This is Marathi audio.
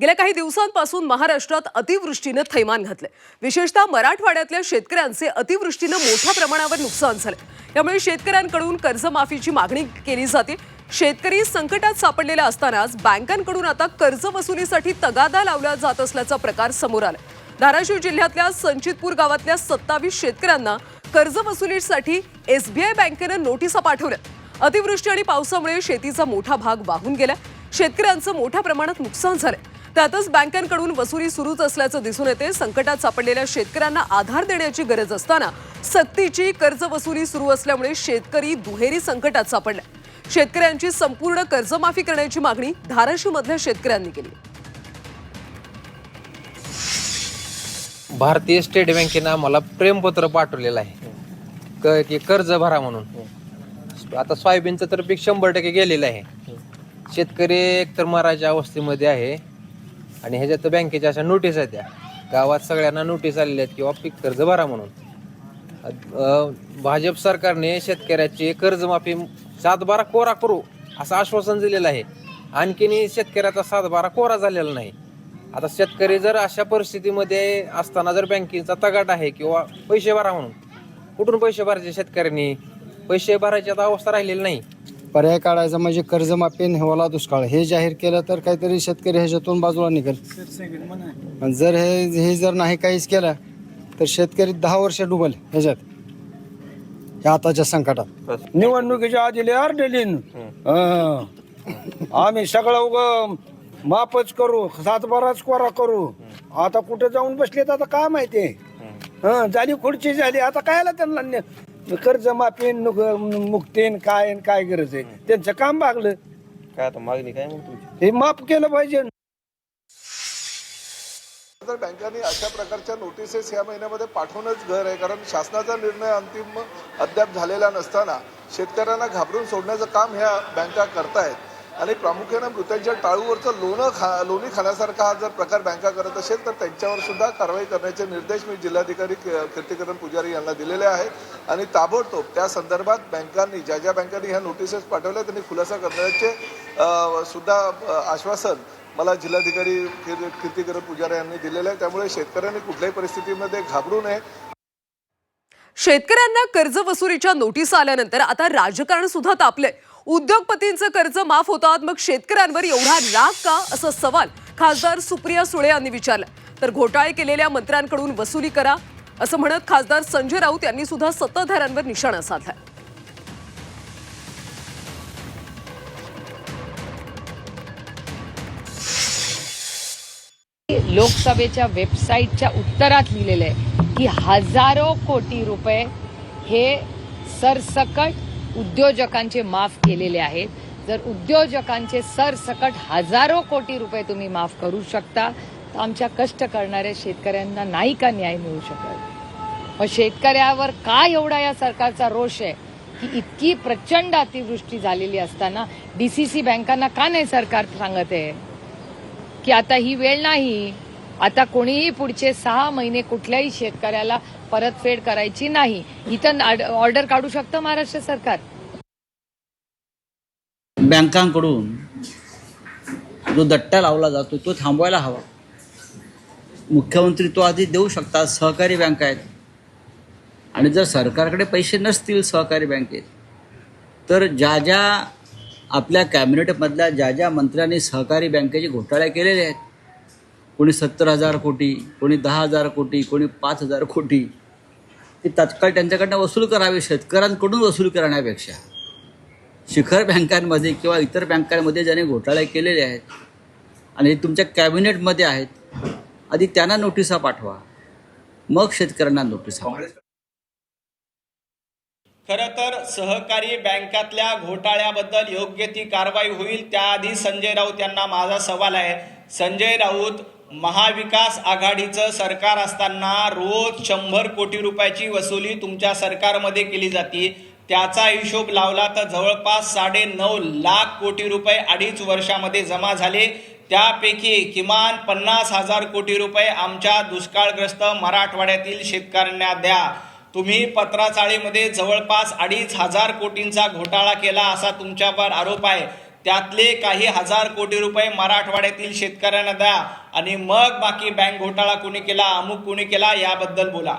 गेल्या काही दिवसांपासून महाराष्ट्रात अतिवृष्टीनं थैमान घातलंय. विशेषतः मराठवाड्यातल्या शेतकऱ्यांचे अतिवृष्टीनं मोठ्या प्रमाणावर नुकसान झालं त्यामुळे शेतकऱ्यांकडून कर्जमाफीची मागणी केली जाते. शेतकरी संकटात सापडलेला असतानाच बँकांकडून आता कर्ज वसुलीसाठी तगादा लावला जात असल्याचा प्रकार समोर आला धाराशिव जिल्ह्यातल्या संचितपूर गावातल्या सत्तावीस शेतकऱ्यांना कर्ज वसुलीसाठी एसबीआय बँकेनं नोटिसा पाठवल्या. अतिवृष्टी आणि पावसामुळे शेतीचा मोठा भाग वाहून गेला शेतकऱ्यांचं मोठ्या प्रमाणात नुकसान झालंय. त्यातच बँकांकडून वसुली सुरूच असल्याचं दिसून येते. संकटात सापडलेल्या शेतकऱ्यांना आधार देण्याची गरज असताना सक्तीची कर्ज वसुली सुरू असल्यामुळे शेतकरी दुहेरी संकटात सापडले शेतकऱ्यांची संपूर्ण कर्जमाफी करण्याची मागणी धाराशिवमधल्या शेतकऱ्यांनी केली. भारतीय स्टेट बँकेनं आम्हाला प्रेमपत्र पाठवलेलं आहे. क की कर्ज भरा म्हणून. आता सोयाबीनचं तर पीक शंभर टक्के गेलेलं आहे. शेतकरी एकतर मराच्या अवस्थेमध्ये आहे. आणि ह्याच्यात बँकेच्या अशा नोटीस आहेत त्या. गावात सगळ्यांना नोटीस आलेल्या आहेत किंवा पीक कर्ज भरा म्हणून. भाजप सरकारने शेतकऱ्याची कर्जमाफी सातबारा कोरा करू असं आश्वासन दिलेलं आहे. आणखीनही शेतकऱ्याचा सातबारा कोरा झालेला नाही. आता शेतकरी जर अशा परिस्थितीमध्ये असताना जर बँकेचा तगाट आहे किंवा पैसे भरा म्हणून. कुठून पैसे भरायचे शेतकऱ्यांनी? पैसे भरायची आता अवस्था राहिलेली नाही. पर्याय काढायचा म्हणजे कर्जमाफी आणि हिवाळा दुष्काळ. हे जाहीर केलं तर काहीतरी शेतकरी ह्याच्यातून बाजूला निघेल. आणि जर हे हे जर नाही काहीच केलं तर शेतकरी दहा वर्ष डुबल ह्याच्यात ह्या आताच्या संकटात. निवडणुकीच्या आधी लय आरडेलीन आम्ही सगळं उग मापच करू सातबाराच कोरा करू. आता कुठे जाऊन बसलेत आता काय माहिती? हं, झाली खुर्ची झाली आता कायला त्यांना ने- कर्ज माफी मुक्तीन काय न काय गरज आहे? त्यांचं काम भागलं काय आता मागणी काय मग तुमची? हे माफ केलं पाहिजे. तर बँकांनी अशा प्रकारच्या नोटिसेस या महिन्यामध्ये पाठवणंच घर आहे. कारण शासनाचा निर्णय अंतिम अद्याप झालेला नसताना शेतकऱ्यांना घाबरून सोडण्याचं काम ह्या बँका करतायत. आणि प्रामुख्यानं मृतांच्या टाळूवरचं लोणं खा लोणी खाण्यासारखा हा जर प्रकार बँका करत असेल तर त्यांच्यावर सुद्धा कारवाई करण्याचे निर्देश मी जिल्हाधिकारी कीर्तिकरण पुजारी यांना दिलेले आहेत आणि ताबडतोब त्या संदर्भात बँकांनी ज्या ज्या बँकांनी ह्या नोटिसेस पाठवल्या त्यांनी खुलासा करण्याचे सुद्धा आश्वासन मला जिल्हाधिकारी कीर्तिकरण पुजारी यांनी दिलेलं आहे. त्यामुळे शेतकऱ्यांनी कुठल्याही परिस्थितीमध्ये घाबरू नये. शेतकऱ्यांना कर्ज वसुलीच्या नोटीस आल्यानंतर आता राजकारण सुद्धा तापलंय. उद्योगपतींचं कर्ज माफ होतात मग शेतकऱ्यांवर एवढा राग का? असा सवाल खासदार सुप्रिया सुळे यांनी विचारला. तर घोटाळे केलेल्या मंत्र्यांकडून वसुली करा असं म्हणत खासदार संजय राऊत यांनी सुद्धा सत्ताधाऱ्यांवर निशाणा साधला. लोकसभेच्या वेबसाईटच्या उत्तरात लिहिलेलं आहे की हजारो कोटी रुपये हे सरसकट उद्योजकांचे माफ केलेले आहेत. जर उद्योजकांचे सरसकट हजारो कोटी रुपये तुम्ही माफ करू शकता तर आमच्या कष्ट करणाऱ्या शेतकऱ्यांना नाही का न्याय मिळू शकत मग शेतकऱ्यावर का एवढा या सरकारचा रोष आहे? की इतकी प्रचंड अतिवृष्टी झालेली असताना डीसीसी बँकांना का नाही सरकार सांगत आहे? की आता ही वेळ नाही. आता कोणीही पुढचे सहा महिने कुठल्याही शेतकऱ्याला परतफेड करायची नाही. इथं ऑर्डर काढू शकतं महाराष्ट्र सरकार? बँकांकडून जो दट्टा लावला जातो तो थांबवायला हवा. मुख्यमंत्री तो आधी देऊ शकतात सहकारी बँका आहेत. आणि जर सरकारकडे पैसे नसतील सहकारी बँकेत तर ज्या ज्या आपल्या कॅबिनेटमधल्या ज्या ज्या मंत्र्यांनी सहकारी बँकेचे घोटाळे केलेले आहेत कोणी सत्तर हजार कोटी कोणी दहा हजार कोटी कोणी पाच हजार कोटी. ते तत्काळ त्यांच्याकडनं वसूल करावे शेतकऱ्यांकडून वसूल करण्यापेक्षा. शिखर बँकांमध्ये किंवा इतर बँकांमध्ये ज्याने घोटाळे केलेले आहेत आणि हे तुमच्या कॅबिनेटमध्ये आहेत आधी त्यांना नोटिसा पाठवा. मग शेतकऱ्यांना नोटिसा खरं तर सहकारी बँकातल्या घोटाळ्याबद्दल योग्य ती कारवाई होईल त्याआधी संजय राऊत यांना माझा सवाल आहे. संजय राऊत महाविकास आघाडीचं सरकार असताना रोज शंभर कोटी रुपयाची वसुली तुमच्या सरकारमध्ये केली जाते. त्याचा हिशोब लावला तर जवळपास साडे नऊ लाख कोटी रुपये अडीच वर्षामध्ये जमा झाले. त्यापैकी किमान पन्नास हजार कोटी रुपये आमच्या दुष्काळग्रस्त मराठवाड्यातील शेतकऱ्यांना द्या. तुम्ही पत्राचाळीमध्ये जवळपास अडीच हजार कोटींचा घोटाळा केला असा तुमच्यावर आरोप आहे. त्यातले काही हजार कोटी रुपये मराठवाड्यातील शेतकऱ्यांना द्या आणि मग बाकी बँक घोटाळा कुणी केला अमुक कुणी केला याबद्दल बोला.